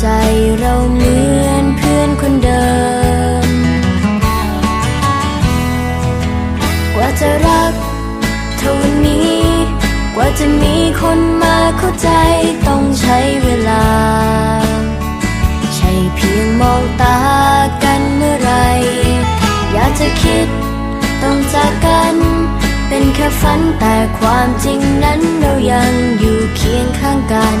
ใจเราเหมือนเพื่อนคนเดิม กว่าจะรักเท่าวันนี้ กว่าจะมีคนมาเข้าใจต้องใช้เวลา ใช่เพียงมองตากันเมื่อไร อยากจะคิดต้องจากกัน เป็นแค่ฝันแต่ความจริงนั้นเรายังอยู่เคียงข้างกัน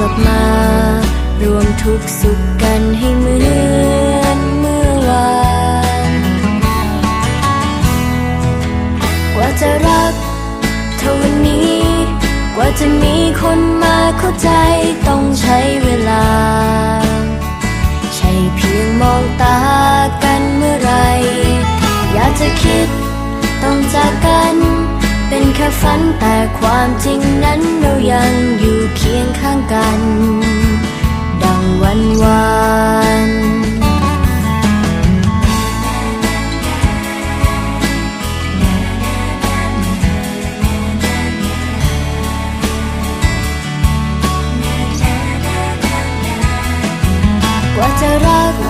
ลับมา รวมทุกสุขกันให้เหมือนเมื่อวาน กว่าจะรักเท่าวันนี้ กว่าจะมีคนมาเข้าใจต้องใช้เวลา ใช่เพียงมองตากันเมื่อไร อยากจะคิดต้องจากกัน เป็นแค่ฝันแต่ความจริงนั้นเรายังอยู่เคียงข้างกัน ดังวันวานกว่าจะรัก